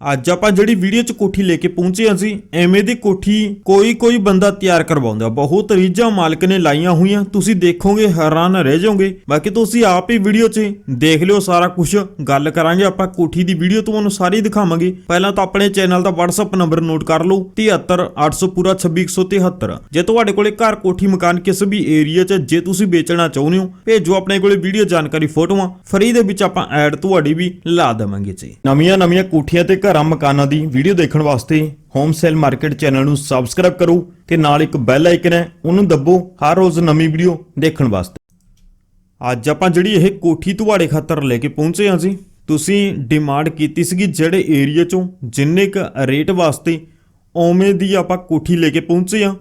ਅੱਜ ਆਪਾਂ ਜਿਹੜੀ ਵੀਡੀਓ 'ਚ ਕੋਠੀ ਲੈ ਕੇ ਪਹੁੰਚੇ ਹਾਂ ਸੀ ਐਵੇਂ ਦੀ ਕੋਠੀ ਕੋਈ ਕੋਈ ਬੰਦਾ ਤਿਆਰ ਕਰਵਾਉਂਦਾ। ਬਹੁਤ ਰੀਝਾਂ ਮਾਲਕ ਨੇ ਲਾਈਆਂ ਹੋਈਆਂ, ਤੁਸੀਂ ਦੇਖੋਗੇ, ਹੈਰਾਨ ਰਹਿ ਜਾਓਗੇ। ਬਾਕੀ ਤੁਸੀਂ ਆਪ ਹੀ ਵੀਡੀਓ 'ਚ ਦੇਖ ਲਿਓ ਸਾਰਾ ਕੁਝ ਗੱਲ ਕਰਾਂਗੇ ਆਪਾਂ ਕੋਠੀ ਦੀ ਵੀਡੀਓ ਤੁਹਾਨੂੰ ਸਾਰੀ ਦਿਖਾਵਾਂਗੇ। ਪਹਿਲਾਂ ਤਾਂ ਆਪਣੇ ਚੈਨਲ ਦਾ WhatsApp ਨੰਬਰ ਨੋਟ ਕਰ ਲਓ 73800 ਪੂਰਾ 26173 ਜੇ ਤੁਹਾਡੇ ਕੋਲੇ ਘਰ ਕੋਠੀ, ਮਕਾਨ ਕਿਸੇ ਵੀ ਏਰੀਆ 'ਚ ਜੇ ਤੁਸੀਂ ਵੇਚਣਾ ਚਾਹੁੰਦੇ ਹੋ, ਭੇਜੋ ਆਪਣੇ ਕੋਲੇ ਵੀਡੀਓ ਜਾਣਕਾਰੀ ਫੋਟੋਆਂ। ਫਰੀ ਦੇ ਵਿੱਚ ਆਪਾਂ ਐਡ ਤੁਹਾਡੀ ਵੀ ਲਾ ਦੇਵਾਂਗੇ ਜੀ। ਨਵੀਆਂ ਨਵੀਆਂ ਕੋਠੀਆਂ ਤੇ ਘਰਾਂ ਮਕਾਨਾਂ ਦੀ ਵੀਡੀਓ ਦੇਖਣ ਵਾਸਤੇ ਹੋਮ ਸੇਲ ਮਾਰਕੀਟ ਚੈਨਲ ਨੂੰ ਸਬਸਕ੍ਰਾਈਬ ਕਰੋ ਤੇ ਨਾਲ ਇੱਕ ਬੈਲ ਆਈਕਨ ਹੈ, ਉਹਨੂੰ ਦੱਬੋ ਹਰ ਰੋਜ਼ ਨਵੀਂ ਵੀਡੀਓ ਦੇਖਣ ਵਾਸਤੇ। ਅੱਜ ਆਪਾਂ ਜਿਹੜੀ ਇਹ ਕੋਠੀ ਤੁਹਾਡੇ ਖਾਤਰ ਲੈ ਕੇ ਪਹੁੰਚੇ ਹਾਂ ਜੀ, ਤੁਸੀਂ ਡਿਮਾਂਡ ਕੀਤੀ ਸੀਗੀ ਜਿਹੜੇ ਏਰੀਆ ਚੋਂ ਜਿੰਨੇ ਕ ਰੇਟ ਵਾਸਤੇ ਓਵੇਂ ਦੀ ਆਪਾਂ ਕੋਠੀ ਲੈ ਕੇ ਪਹੁੰਚੇ ਹਾਂ।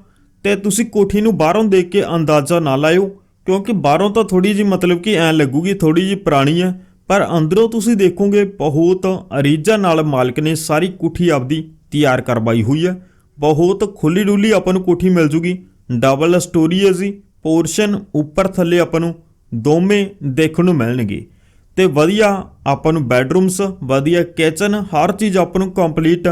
ਤੇ ਤੁਸੀਂ ਕੋਠੀ ਨੂੰ ਬਾਹਰੋਂ ਦੇਖ ਕੇ ਅੰਦਾਜ਼ਾ ਨਾ ਲਾਇਓ, ਕਿਉਂਕਿ ਬਾਹਰੋਂ ਤਾਂ ਥੋੜੀ ਜੀ ਮਤਲਬ ਕਿ ਐ ਲੱਗੂਗੀ ਥੋੜੀ ਜੀ ਪੁਰਾਣੀ ਹੈ ਪਰ ਅੰਦਰੋਂ ਤੁਸੀਂ ਦੇਖੋਗੇ ਬਹੁਤ ਅਰੀਜਾ ਨਾਲ ਮਾਲਕ ਨੇ ਸਾਰੀ ਕੋਠੀ ਆਪਦੀ ਤਿਆਰ ਕਰਵਾਈ ਹੋਈ ਹੈ। ਬਹੁਤ ਖੁੱਲੀ ਡੁੱਲੀ ਆਪਾਂ ਨੂੰ ਕੋਠੀ ਮਿਲ ਜੂਗੀ। ਡਬਲ ਸਟੋਰੀ ਹੈ ਜੀ। ਪੋਰਸ਼ਨ ਉੱਪਰ ਥੱਲੇ ਆਪਾਂ ਨੂੰ ਦੋਵੇਂ ਦੇਖਣ ਨੂੰ ਮਿਲਣਗੇ। ਤੇ ਵਧੀਆ ਆਪਾਂ ਨੂੰ ਬੈਡਰੂਮਸ ਵਧੀਆ ਕਿਚਨ ਹਰ ਚੀਜ਼ ਆਪਾਂ ਨੂੰ ਕੰਪਲੀਟ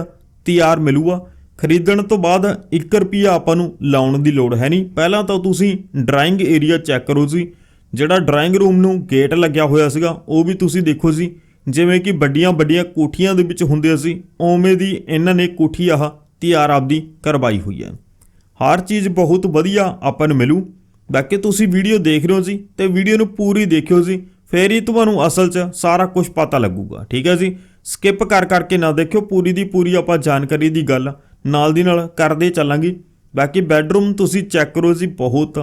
ਤਿਆਰ ਮਿਲੂਗਾ। ਖਰੀਦਣ ਤੋਂ ਬਾਅਦ 1 ਰੁਪਿਆ ਆਪਾਂ ਨੂੰ ਲਾਉਣ ਦੀ ਲੋੜ ਹੈ ਨਹੀਂ। ਪਹਿਲਾਂ ਤਾਂ ਤੁਸੀਂ ਡਰਾਇੰਗ ਏਰੀਆ ਚੈੱਕ ਕਰੋ ਜੀ। ਜਿਹੜਾ ਡਰਾਇੰਗ ਰੂਮ ਨੂੰ ਗੇਟ ਲੱਗਿਆ ਹੋਇਆ ਸੀਗਾ, ਉਹ ਵੀ ਤੁਸੀਂ ਦੇਖੋ ਜੀ। ਜਿਵੇਂ ਕਿ ਵੱਡੀਆਂ ਵੱਡੀਆਂ ਕੋਠੀਆਂ ਦੇ ਵਿੱਚ ਹੁੰਦੇ ਸੀ ਓਵੇਂ ਦੀ ਇਹਨਾਂ ਨੇ ਕੋਠੀ ਆਹ ਤਿਆਰ ਆਪਦੀ ਕਰਵਾਈ ਹੋਈ ਹੈ ਹਰ ਚੀਜ਼ ਬਹੁਤ ਵਧੀਆ ਆਪਾਂ ਨੂੰ ਮਿਲੂ। ਬਾਕੀ ਤੁਸੀਂ ਵੀਡੀਓ ਦੇਖ ਰਹੇ ਹੋ ਜੀ ਤੇ ਵੀਡੀਓ ਨੂੰ ਪੂਰੀ ਦੇਖਿਓ ਜੀ, ਫੇਰ ਹੀ ਤੁਹਾਨੂੰ ਅਸਲ 'ਚ ਸਾਰਾ ਕੁਝ ਪਤਾ ਲੱਗੂਗਾ, ਠੀਕ ਹੈ ਜੀ? ਸਕਿਪ ਕਰ ਕਰਕੇ ਨਾ ਦੇਖਿਓ, ਪੂਰੀ ਦੀ ਪੂਰੀ ਆਪਾਂ ਜਾਣਕਾਰੀ ਦੀ ਗੱਲ ਨਾਲ ਦੀ ਨਾਲ ਕਰਦੇ ਚੱਲਾਂਗੇ। ਬਾਕੀ ਬੈੱਡਰੂਮ ਤੁਸੀਂ ਚੈੱਕ ਕਰੋ ਜੀ, ਬਹੁਤ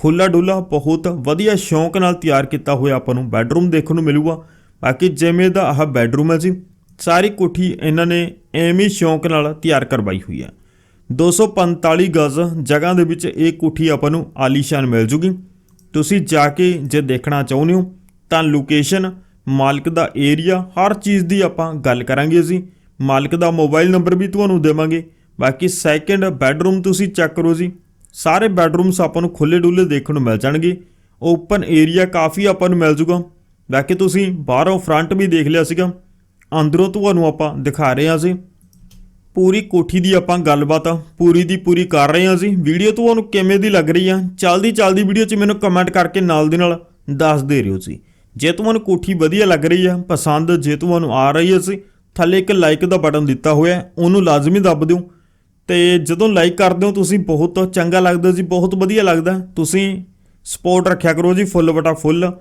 ਖੁੱਲਾ ਡੁੱਲਾ ਬਹੁਤ ਵਧੀਆ ਸ਼ੌਂਕ ਨਾਲ ਤਿਆਰ ਕੀਤਾ ਹੋਇਆ ਆਪਾਂ ਨੂੰ ਬੈੱਡਰੂਮ ਦੇਖਣ ਨੂੰ ਮਿਲੂਗਾ। ਬਾਕੀ ਜਿਵੇਂ ਦਾ ਆਹ ਬੈੱਡਰੂਮ ਹੈ ਜੀ, ਸਾਰੀ ਕੋਠੀ ਇਹਨਾਂ ਨੇ ਐਵੇਂ ਸ਼ੌਂਕ ਨਾਲ ਤਿਆਰ ਕਰਵਾਈ ਹੋਈ ਹੈ। 245 ਗਜ਼ ਜਗ੍ਹਾ ਦੇ ਵਿੱਚ ਇਹ ਕੋਠੀ ਆਪਾਂ ਨੂੰ ਆਲੀਸ਼ਾਨ ਮਿਲ ਜੂਗੀ। ਤੁਸੀਂ ਜਾ ਕੇ ਜੇ ਦੇਖਣਾ ਚਾਹੁੰਦੇ ਹੋ ਤਾਂ ਲੋਕੇਸ਼ਨ, ਮਾਲਕ ਦਾ ਏਰੀਆ, ਹਰ ਚੀਜ਼ ਦੀ ਆਪਾਂ ਗੱਲ ਕਰਾਂਗੇ ਜੀ। ਮਾਲਕ ਦਾ ਮੋਬਾਈਲ ਨੰਬਰ ਵੀ ਤੁਹਾਨੂੰ ਦੇਵਾਂਗੇ। ਬਾਕੀ ਸੈਕੰਡ ਬੈੱਡਰੂਮ ਤੁਸੀਂ ਚੈੱਕ ਕਰੋ ਜੀ। ਸਾਰੇ ਬੈਡਰੂਮਸ ਆਪਾਂ ਨੂੰ ਖੁੱਲੇ ਡੁੱਲੇ ਦੇਖਣ ਨੂੰ ਮਿਲ ਜਾਣਗੇ। ਓਪਨ ਏਰੀਆ ਕਾਫੀ ਆਪਾਂ ਨੂੰ ਮਿਲ ਜੂਗਾ। ਬਾਕੀ ਤੁਸੀਂ ਬਾਹਰੋਂ ਫਰੰਟ ਵੀ ਦੇਖ ਲਿਆ ਸੀਗਾ। ਅੰਦਰੋਂ ਤੁਹਾਨੂੰ ਆਪਾਂ ਦਿਖਾ ਰਹੇ ਹਾਂ ਸੀ ਪੂਰੀ ਕੋਠੀ ਦੀ ਆਪਾਂ ਗੱਲਬਾਤ ਪੂਰੀ ਦੀ ਪੂਰੀ ਕਰ ਰਹੇ ਹਾਂ ਜੀ। ਵੀਡੀਓ ਤੁਹਾਨੂੰ ਕਿਵੇਂ ਦੀ ਲੱਗ ਰਹੀ ਆ, ਚਲਦੀ ਚਲਦੀ ਵੀਡੀਓ 'ਚ ਮੈਨੂੰ ਕਮੈਂਟ ਕਰਕੇ ਨਾਲ ਦੇ ਨਾਲ ਦੱਸ ਦੇ ਰਿਓ ਜੀ। ਜੇ ਤੁਹਾਨੂੰ ਕੋਠੀ ਵਧੀਆ ਲੱਗ ਰਹੀ ਆ, ਪਸੰਦ ਜੇ ਤੁਹਾਨੂੰ ਆ ਰਹੀ ਹੈ ਸੀ ਥੱਲੇ ਇੱਕ ਲਾਈਕ ਦਾ ਬਟਨ ਦਿੱਤਾ ਹੋਇਆ, ਉਹਨੂੰ ਲਾਜ਼ਮੀ ਦੱਬ ਦਿਓ। ਤੇ ਜਦੋਂ ਲਾਈਕ ਕਰਦੇ ਹੋ, ਤੁਸੀਂ ਬਹੁਤ ਚੰਗਾ ਲੱਗਦਾ ਜੀ, ਬਹੁਤ ਵਧੀਆ ਲੱਗਦਾ। ਤੁਸੀਂ ਸਪੋਰਟ ਰੱਖਿਆ ਕਰੋ ਜੀ ਫੁੱਲ ਬਟਾ ਫੁੱਲ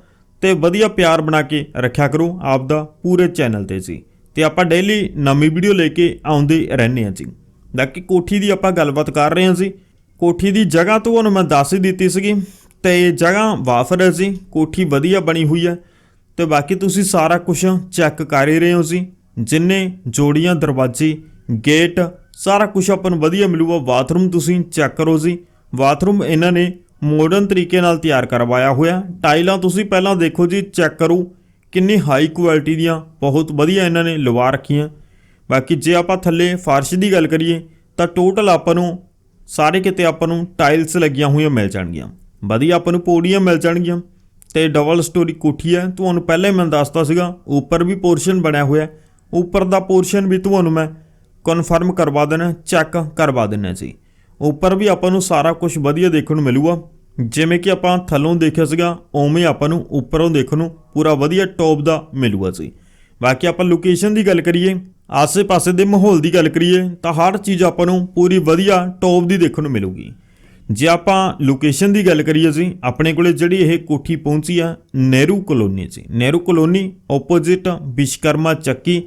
ਤੇ ਵਧੀਆ ਪਿਆਰ ਬਣਾ ਕੇ ਰੱਖਿਆ ਕਰੋ ਆਪ ਦਾ ਪੂਰੇ ਚੈਨਲ ਤੇ ਜੀ। ਤੇ ਆਪਾਂ ਡੇਲੀ ਨਵੀਂ ਵੀਡੀਓ ਲੈ ਕੇ ਆਉਂਦੇ ਰਹਿੰਦੇ ਹਾਂ ਜੀ। ਬਾਕੀ ਕੋਠੀ ਦੀ ਆਪਾਂ ਗੱਲਬਾਤ ਕਰ ਰਹੇ ਹਾਂ ਜੀ। ਕੋਠੀ ਦੀ ਜਗ੍ਹਾ ਤੋਂ ਉਹਨੂੰ ਮੈਂ ਦੱਸ ਹੀ ਦਿੱਤੀ ਸੀਗੀ। ਤੇ ਜਗ੍ਹਾ ਵਾਫਰ ਹੈ ਜੀ, ਕੋਠੀ ਵਧੀਆ ਬਣੀ ਹੋਈ ਹੈ। ਤੇ ਬਾਕੀ ਤੁਸੀਂ ਸਾਰਾ ਕੁਝ ਚੈੱਕ ਕਰ ਹੀ ਰਹੇ ਹੋ ਜੀ। ਜਿੰਨੇ ਜੋੜੀਆਂ, ਦਰਵਾਜ਼ੇ ਗੇਟ ਸਾਰਾ ਕੁਝ ਆਪਾਂ ਨੂੰ ਵਧੀਆ ਮਿਲੂਗਾ। ਬਾਥਰੂਮ ਤੁਸੀਂ ਚੈੱਕ ਕਰੋ ਜੀ। ਬਾਥਰੂਮ ਇਹਨਾਂ ਨੇ ਮਾਡਰਨ ਤਰੀਕੇ ਨਾਲ ਤਿਆਰ ਕਰਵਾਇਆ ਹੋਇਆ। ਟਾਈਲਾਂ ਤੁਸੀਂ ਪਹਿਲਾਂ ਦੇਖੋ ਜੀ ਚੈੱਕ ਕਰੋ। ਕਿੰਨੀ ਹਾਈ ਕੁਆਲਿਟੀ ਦੀਆਂ, ਬਹੁਤ ਵਧੀਆ ਇਹਨਾਂ ਨੇ ਲਵਾ ਰੱਖੀਆਂ। ਬਾਕੀ ਜੇ ਆਪਾਂ ਥੱਲੇ ਫਾਰਸ਼ ਦੀ ਗੱਲ ਕਰੀਏ, ਤਾਂ ਟੋਟਲ ਆਪਾਂ ਨੂੰ ਸਾਰੇ ਕਿਤੇ ਆਪਾਂ ਨੂੰ ਟਾਈਲਸ ਲੱਗੀਆਂ ਹੋਈਆਂ ਮਿਲ ਜਾਣਗੀਆਂ। ਵਧੀਆ ਆਪਾਂ ਨੂੰ ਪੌੜੀਆਂ ਮਿਲ ਜਾਣਗੀਆਂ। ਤੇ ਡਬਲ ਸਟੋਰੀ ਕੋਠੀ ਹੈ। ਤੁਹਾਨੂੰ ਪਹਿਲਾਂ ਹੀ ਮੈਂ ਦੱਸਤਾ ਸੀਗਾ, ਉੱਪਰ ਵੀ ਪੋਰਸ਼ਨ ਬਣਿਆ ਹੋਇਆ। ਉੱਪਰ ਦਾ ਪੋਰਸ਼ਨ ਵੀ ਤੁਹਾਨੂੰ ਮੈਂ ਕਨਫਰਮ ਕਰਵਾ ਦੇਣਾ ਚੈੱਕ ਕਰਵਾ ਦੇਣਾ ਜੀ। ਉੱਪਰ ਵੀ ਆਪਾਂ ਨੂੰ ਸਾਰਾ ਕੁਝ ਵਧੀਆ ਦੇਖਣ ਨੂੰ ਮਿਲੂਗਾ। ਜਿਵੇਂ ਕਿ ਆਪਾਂ ਥੱਲੋਂ ਦੇਖਿਆ ਸੀਗਾ, ਉਵੇਂ ਆਪਾਂ ਨੂੰ ਉੱਪਰੋਂ ਦੇਖਣ ਨੂੰ ਪੂਰਾ ਵਧੀਆ ਟੌਪ ਦਾ ਮਿਲੂਗਾ ਜੀ। ਬਾਕੀ ਆਪਾਂ ਲੋਕੇਸ਼ਨ ਦੀ ਗੱਲ ਕਰੀਏ, ਆਸੇ-ਪਾਸੇ ਦੇ ਮਾਹੌਲ ਦੀ ਗੱਲ ਕਰੀਏ, ਤਾਂ ਹਰ ਚੀਜ਼ ਆਪਾਂ ਨੂੰ ਪੂਰੀ ਵਧੀਆ ਟੌਪ ਦੀ ਦੇਖਣ ਨੂੰ ਮਿਲੂਗੀ। ਜੇ ਆਪਾਂ ਲੋਕੇਸ਼ਨ ਦੀ ਗੱਲ ਕਰੀਏ ਜੀ, ਆਪਣੇ ਕੋਲੇ ਜਿਹੜੀ ਇਹ ਕੋਠੀ ਪਹੁੰਚੀ ਆ, ਨਹਿਰੂ ਕਲੋਨੀ ਜੀ। ਨਹਿਰੂ ਕਲੋਨੀ ਆਪੋਜ਼ਿਟ ਵਿਸ਼ਕਰਮਾ ਚੱਕੀ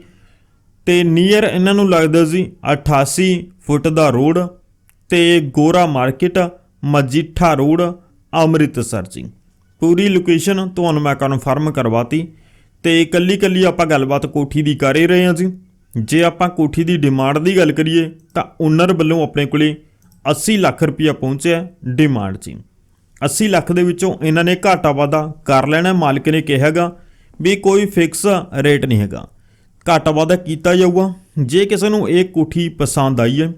ਤੇ ਨੀਅਰ ਇਹਨਾਂ ਨੂੰ ਲੱਗਦਾ ਜੀ 88 ਫੁੱਟ ਦਾ ਰੋਡ ਤੇ ਗੋਰਾ ਮਾਰਕੀਟ, ਮਜੀਠਾ ਰੋਡ, ਅੰਮ੍ਰਿਤਸਰ ਜੀ। ਪੂਰੀ ਲੋਕੇਸ਼ਨ ਤੁਹਾਨੂੰ ਮੈਂ ਕਨਫਰਮ ਕਰਵਾਤੀ ਤੇ ਕੱਲੀ ਕੱਲੀ ਆਪਾਂ ਗੱਲਬਾਤ ਕੋਠੀ ਦੀ ਕਰ ਹੀ ਰਹੇ ਹਾਂ ਜੀ। ਜੇ ਆਪਾਂ ਕੋਠੀ ਦੀ ਡਿਮਾਂਡ ਦੀ ਗੱਲ ਕਰੀਏ ਤਾਂ ਓਨਰ ਵੱਲੋਂ ਆਪਣੇ ਕੋਲੇ 80 ਲੱਖ ਰੁਪਇਆ ਪਹੁੰਚਿਆ ਡਿਮਾਂਡ ਜੀ। 80 ਲੱਖ ਦੇ ਵਿੱਚੋਂ ਇਹਨਾਂ ਨੇ ਘਾਟਾ ਵਾਧਾ ਕਰ ਲੈਣਾ, ਮਾਲਕ ਨੇ ਕਿਹਾਗਾ ਵੀ ਕੋਈ ਫਿਕਸ ਰੇਟ ਨਹੀਂ ਹੈਗਾ। ਘਾਟਾ ਵਾਧਾ ਕੀਤਾ ਜਾਊਗਾ। ਜੇ ਕਿਸੇ ਨੂੰ ਇਹ ਕੋਠੀ ਪਸੰਦ ਆਈ ਹੈ,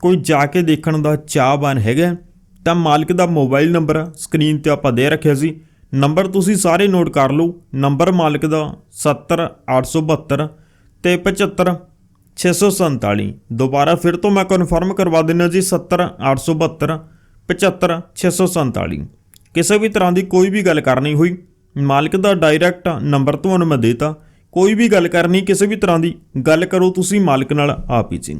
ਕੋਈ ਜਾ ਕੇ ਦੇਖਣ ਦਾ ਚਾਹਵਾਨ ਹੈਗਾ ਤਾਂ ਮਾਲਕ ਦਾ ਮੋਬਾਈਲ ਨੰਬਰ ਸਕਰੀਨ ਤੇ ਆਪਾਂ ਦੇ ਰੱਖਿਆ ਸੀ। ਨੰਬਰ ਤੁਸੀਂ ਸਾਰੇ ਨੋਟ ਕਰ ਲਓ। ਨੰਬਰ ਮਾਲਕ ਦਾ 70872 ਤੇ 75 647 ਦੁਬਾਰਾ ਫਿਰ ਤੋਂ ਮੈਂ ਕਨਫਰਮ ਕਰਵਾ ਦਿੰਦਾ ਜੀ 70 872 75 647 ਕਿਸੇ ਵੀ ਤਰ੍ਹਾਂ ਦੀ ਕੋਈ ਵੀ ਗੱਲ ਕਰਨੀ ਹੋਈ, ਮਾਲਕ ਦਾ ਡਾਇਰੈਕਟ ਨੰਬਰ ਤੁਹਾਨੂੰ ਮੈਂ ਦੇਤਾ। ਕੋਈ ਵੀ ਗੱਲ ਕਰਨੀ ਕਿਸੇ ਵੀ ਤਰ੍ਹਾਂ ਦੀ ਗੱਲ ਕਰੋ ਤੁਸੀਂ ਮਾਲਕ ਨਾਲ ਆਪ ਹੀ ਜੀ।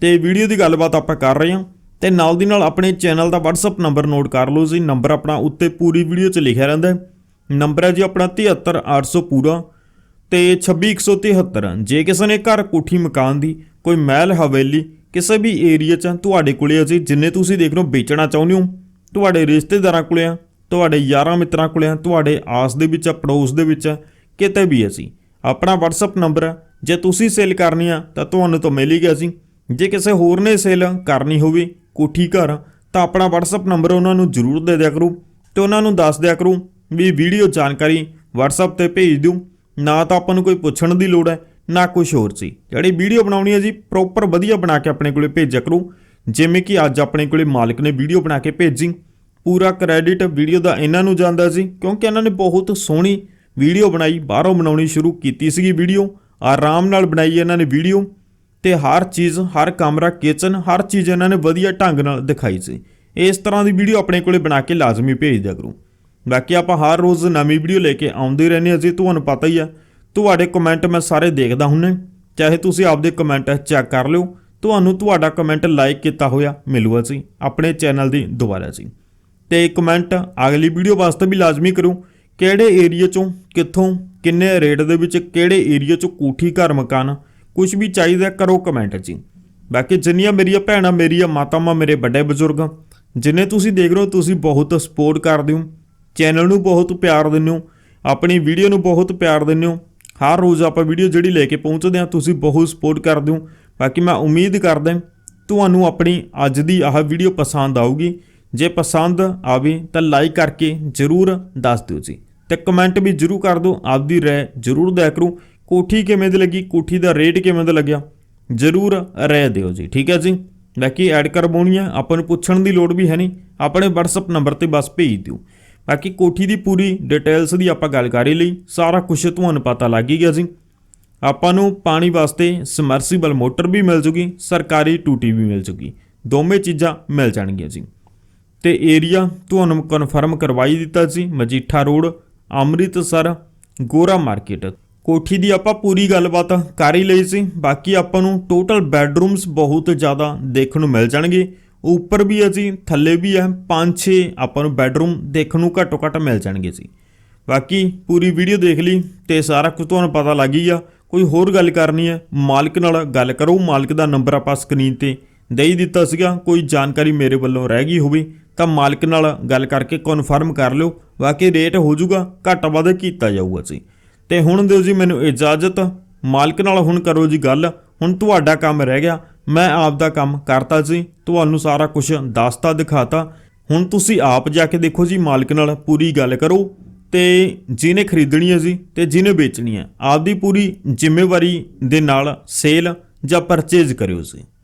ਤੇ ਵੀਡੀਓ ਦੀ ਗੱਲਬਾਤ ਆਪਾਂ ਕਰ ਰਹੇ ਹਾਂ। ਤੇ ਨਾਲ ਦੀ ਨਾਲ ਆਪਣੇ ਚੈਨਲ ਦਾ WhatsApp ਨੰਬਰ ਨੋਟ ਕਰ ਲਓ ਜੀ। ਨੰਬਰ ਆਪਣਾ ਉੱਤੇ ਪੂਰੀ ਵੀਡੀਓ 'ਚ ਲਿਖਿਆ ਰਹਿੰਦਾ ਨੰਬਰ ਹੈ ਜੀ ਆਪਣਾ 73800 ਪੂਰਾ ਤੇ 26173 ਜੇ ਕਿਸੇ ਨੇ ਘਰ ਕੋਠੀ ਮਕਾਨ ਦੀ ਕੋਈ ਮਹਿਲ ਹਵੇਲੀ ਕਿਸੇ ਵੀ ਏਰੀਆ 'ਚ ਤੁਹਾਡੇ ਕੋਲੇ ਅਜੀ ਜਿੰਨੇ ਤੁਸੀਂ ਦੇਖ ਰਹੇ ਹੋ ਵੇਚਣਾ ਚਾਹੁੰਦੇ ਹੋ ਤੁਹਾਡੇ ਰਿਸ਼ਤੇਦਾਰਾਂ ਕੋਲੇ ਆ ਤੁਹਾਡੇ ਯਾਰਾਂ ਮਿੱਤਰਾਂ ਕੋਲੇ ਆ ਤੁਹਾਡੇ ਆਸ ਦੇ ਵਿੱਚ ਆ, ਪੜੋਸ ਦੇ ਵਿੱਚ ਆ, ਕਿਤੇ ਵੀ ਅਸੀਂ ਆਪਣਾ WhatsApp ਨੰਬਰ ਜੇ ਤੁਸੀਂ ਸੇਲ ਕਰਨੀ ਆ, ਤਾਂ ਤੁਹਾਨੂੰ ਤਾਂ ਮਿਲ ਹੀ ਗਿਆ ਸੀ। ਜੇ ਕਿਸੇ ਹੋਰ ਨੇ ਸੇਲ ਕਰਨੀ ਹੋਵੇ, ਕੋਠੀ ਘਰ, ਤਾਂ ਆਪਣਾ WhatsApp ਨੰਬਰ ਉਹਨਾਂ ਨੂੰ ਜ਼ਰੂਰ ਦੇ ਦਿਆ ਕਰੋ ਤੇ ਉਹਨਾਂ ਨੂੰ ਦੱਸ ਦਿਆ ਕਰੋ ਵੀ ਵੀਡੀਓ ਜਾਣਕਾਰੀ WhatsApp ਤੇ ਭੇਜ ਦਿਓ। ਨਾ ਤਾਂ ਆਪਾਂ ਨੂੰ ਕੋਈ ਪੁੱਛਣ ਦੀ ਲੋੜ ਹੈ, ਨਾ ਕੁਝ ਹੋਰ ਸੀ। ਜਿਹੜੀ ਵੀਡੀਓ ਬਣਾਉਣੀ ਹੈ ਜੀ ਪ੍ਰੋਪਰ ਵਧੀਆ ਬਣਾ ਕੇ ਆਪਣੇ ਕੋਲੇ ਭੇਜਿਆ ਕਰੋ। ਜਿਵੇਂ ਕਿ ਅੱਜ ਆਪਣੇ ਕੋਲੇ ਮਾਲਕ ਨੇ ਵੀਡੀਓ ਬਣਾ ਕੇ ਭੇਜੀ। ਪੂਰਾ ਕ੍ਰੈਡਿਟ ਵੀਡੀਓ ਦਾ ਇਹਨਾਂ ਨੂੰ ਜਾਂਦਾ ਸੀ, ਕਿਉਂਕਿ ਇਹਨਾਂ ਨੇ ਬਹੁਤ ਸੋਹਣੀ ਵੀਡੀਓ ਬਣਾਈ, ਬਾਹਰੋਂ ਬਣਾਉਣੀ ਸ਼ੁਰੂ ਕੀਤੀ ਸੀਗੀ ਵੀਡੀਓ। ਆਰਾਮ ਨਾਲ ਬਣਾਈ ਇਹਨਾਂ ਨੇ ਵੀਡੀਓ ਤੇ ਹਰ ਚੀਜ਼, ਹਰ ਕਮਰਾ ਕਿਚਨ ਹਰ ਚੀਜ਼ ਇਹਨਾਂ ਨੇ ਵਧੀਆ ਢੰਗ ਨਾਲ ਦਿਖਾਈ ਸੀ। ਇਸ ਤਰ੍ਹਾਂ ਦੀ ਵੀਡੀਓ ਆਪਣੇ ਕੋਲੇ ਬਣਾ ਕੇ ਲਾਜ਼ਮੀ ਭੇਜ ਦਿਆ ਕਰੋ। ਬਾਕੀ ਆਪਾਂ ਹਰ ਰੋਜ਼ ਨਵੀਂ ਵੀਡੀਓ ਲੈ ਕੇ ਆਉਂਦੇ ਰਹਿੰਦੇ ਹਾਂ ਜੀ, ਤੁਹਾਨੂੰ ਪਤਾ ਹੀ ਆ। ਤੁਹਾਡੇ ਕਮੈਂਟ ਮੈਂ ਸਾਰੇ ਦੇਖਦਾ ਹੁੰਨੇ। ਚਾਹੇ ਤੁਸੀਂ ਆਪਦੇ ਕਮੈਂਟ ਚੈੱਕ ਕਰ ਲਿਓ। ਤੁਹਾਨੂੰ ਤੁਹਾਡਾ ਕਮੈਂਟ ਲਾਈਕ ਕੀਤਾ ਹੋਇਆ ਮਿਲੂਗਾ ਜੀ, ਆਪਣੇ ਚੈਨਲ ਦੀ ਦੁਬਾਰਾ ਜੀ। ਤੇ ਕਮੈਂਟ ਅਗਲੀ ਵੀਡੀਓ ਵਾਸਤੇ ਵੀ ਲਾਜ਼ਮੀ ਕਰੋ। ਕਿਹੜੇ ਏਰੀਆ ਚੋਂ, ਕਿੱਥੋਂ, ਕਿੰਨੇ ਰੇਟ ਦੇ ਵਿੱਚ, ਕਿਹੜੇ ਏਰੀਆ ਚੋਂ ਕੋਠੀ ਘਰ ਮਕਾਨ? ਕੁਝ ਵੀ ਚਾਹੀਦਾ ਕਰੋ ਕਮੈਂਟ ਜੀ। ਬਾਕੀ ਜਿੰਨੀਆਂ ਮੇਰੀਆਂ ਭੈਣਾਂ, ਮੇਰੀਆਂ ਮਾਤਾਵਾਂ, ਮੇਰੇ ਵੱਡੇ ਬਜ਼ੁਰਗ, ਜਿੰਨੇ ਤੁਸੀਂ ਦੇਖ ਰਹੇ ਹੋ, ਤੁਸੀਂ ਬਹੁਤ ਸਪੋਰਟ ਕਰਦੇ ਹੋ। ਚੈਨਲ ਨੂੰ ਬਹੁਤ ਪਿਆਰ ਦਿੰਦੇ ਹੋ, ਆਪਣੀ ਵੀਡੀਓ ਨੂੰ ਬਹੁਤ ਪਿਆਰ ਦਿੰਦੇ ਹੋ। ਹਰ ਰੋਜ਼ ਆਪਾਂ ਵੀਡੀਓ ਜਿਹੜੀ ਲੈ ਕੇ ਪਹੁੰਚਦੇ ਹਾਂ, ਤੁਸੀਂ ਬਹੁਤ ਸਪੋਰਟ ਕਰਦੇ ਹੋ। ਬਾਕੀ ਮੈਂ ਉਮੀਦ ਕਰਦਾ ਤੁਹਾਨੂੰ ਆਪਣੀ ਅੱਜ ਦੀ ਆਹ ਵੀਡੀਓ ਪਸੰਦ ਆਊਗੀ। ਜੇ ਪਸੰਦ ਆਵੇ ਤਾਂ ਲਾਈਕ ਕਰਕੇ ਜਰੂਰ ਦੱਸ ਦਿਓ ਜੀ। ਤੇ ਕਮੈਂਟ ਵੀ ਜਰੂਰ ਕਰ ਦਿਓ। ਆਪਦੀ ਰਾਏ ਜਰੂਰ ਦਿਆ ਕਰੋ। ਕੋਠੀ ਕਿਵੇਂ ਦੀ ਲੱਗੀ? ਕੋਠੀ ਦਾ ਰੇਟ ਕਿਵੇਂ ਦਾ ਲੱਗਿਆ? ਜਰੂਰ ਰਾਏ ਦਿਓ ਜੀ, ਠੀਕ ਹੈ ਜੀ? ਬਾਕੀ ਐਡ ਕਰਵਾਉਣੀ ਆ, ਆਪਾਂ ਨੂੰ ਪੁੱਛਣ ਦੀ ਲੋੜ ਵੀ ਹੈ ਨਹੀਂ। ਆਪਣੇ WhatsApp ਨੰਬਰ ਤੇ ਬਸ ਭੇਜ ਦਿਓ। ਬਾਕੀ ਕੋਠੀ ਦੀ ਪੂਰੀ ਡਿਟੇਲਸ ਦੀ ਆਪਾਂ ਗੱਲ ਕਰ ਲਈ। ਸਾਰਾ ਕੁਝ ਤੁਹਾਨੂੰ ਪਤਾ ਲੱਗ ਹੀ ਗਿਆ ਜੀ। ਆਪਾਂ ਨੂੰ ਪਾਣੀ ਵਾਸਤੇ ਸਮਰਸੀਬਲ ਮੋਟਰ ਵੀ ਮਿਲ ਜੂਗੀ, ਸਰਕਾਰੀ ਟੂਟੀ ਵੀ ਮਿਲ ਜੂਗੀ। ਦੋਵੇਂ ਚੀਜ਼ਾਂ ਮਿਲ ਜਾਣਗੀਆਂ ਜੀ। ਤੇ ਏਰੀਆ ਤੁਹਾਨੂੰ ਕਨਫਰਮ ਕਰਵਾਈ ਦਿੱਤਾ ਜੀ, ਮਜੀਠਾ ਰੋਡ ਅੰਮ੍ਰਿਤਸਰ, ਗੋਰਾ ਮਾਰਕੀਟ। ਕੋਠੀ ਦੀ ਆਪਾਂ ਪੂਰੀ ਗੱਲਬਾਤ ਕਰ ਹੀ ਲਈ ਸੀ। ਬਾਕੀ ਆਪਾਂ ਨੂੰ ਟੋਟਲ ਬੈੱਡਰੂਮਸ ਬਹੁਤ ਜ਼ਿਆਦਾ ਦੇਖਣ ਨੂੰ ਮਿਲ ਜਾਣਗੇ। ਉੱਪਰ ਵੀ ਹੈ ਜੀ ਥੱਲੇ ਵੀ ਹੈ 5-6 ਆਪਾਂ ਨੂੰ ਬੈੱਡਰੂਮ ਦੇਖਣ ਨੂੰ ਘੱਟੋ ਘੱਟ ਮਿਲ ਜਾਣਗੇ ਜੀ। ਬਾਕੀ ਪੂਰੀ ਵੀਡੀਓ ਦੇਖ ਲਈ ਤੇ ਸਾਰਾ ਕੁਝ ਤੁਹਾਨੂੰ ਪਤਾ ਲੱਗ ਹੀ ਆ ਕੋਈ ਹੋਰ ਗੱਲ ਕਰਨੀ ਹੈ, ਮਾਲਕ ਨਾਲ ਗੱਲ ਕਰੋ। ਮਾਲਕ ਦਾ ਨੰਬਰ ਆਪਾਂ ਸਕਰੀਨ ਤੇ ਦੇ ਹੀ ਦਿੱਤਾ ਸੀਗਾ। ਕੋਈ ਜਾਣਕਾਰੀ ਮੇਰੇ ਵੱਲੋਂ ਰਹਿ ਗਈ ਹੋਵੇ ਤਾਂ ਮਾਲਕ ਨਾਲ ਗੱਲ ਕਰਕੇ ਕਨਫਰਮ ਕਰ ਲਿਓ। ਬਾਕੀ ਰੇਟ ਹੋ ਜਾਊਗਾ, ਘੱਟ ਵੱਧ ਕੀਤਾ ਜਾਊਗਾ ਜੀ। ਤੇ ਹੁਣ ਦਿਓ ਜੀ ਮੈਨੂੰ ਇਜਾਜ਼ਤ। ਮਾਲਕ ਨਾਲ ਹੁਣ ਕਰੋ ਜੀ ਗੱਲ। ਹੁਣ ਤੁਹਾਡਾ ਕੰਮ ਰਹਿ ਗਿਆ। ਮੈਂ ਆਪ ਦਾ ਕੰਮ ਕਰਤਾ ਜੀ। ਤੁਹਾਨੂੰ ਸਾਰਾ ਕੁਝ ਦੱਸਤਾ, ਦਿਖਾਤਾ। ਹੁਣ ਤੁਸੀਂ ਆਪ ਜਾ ਕੇ ਦੇਖੋ ਜੀ ਮਾਲਕ ਨਾਲ ਪੂਰੀ ਗੱਲ ਕਰੋ। ਤੇ ਜਿਹਨੇ ਖਰੀਦਣੀ ਹੈ ਜੀ ਤੇ ਜਿਹਨੇ ਵੇਚਣੀ ਹੈ, ਆਪਦੀ ਪੂਰੀ ਜ਼ਿੰਮੇਵਾਰੀ ਦੇ ਨਾਲ ਸੇਲ ਜਾਂ ਪਰਚੇਜ਼ ਕਰਿਓ ਜੀ।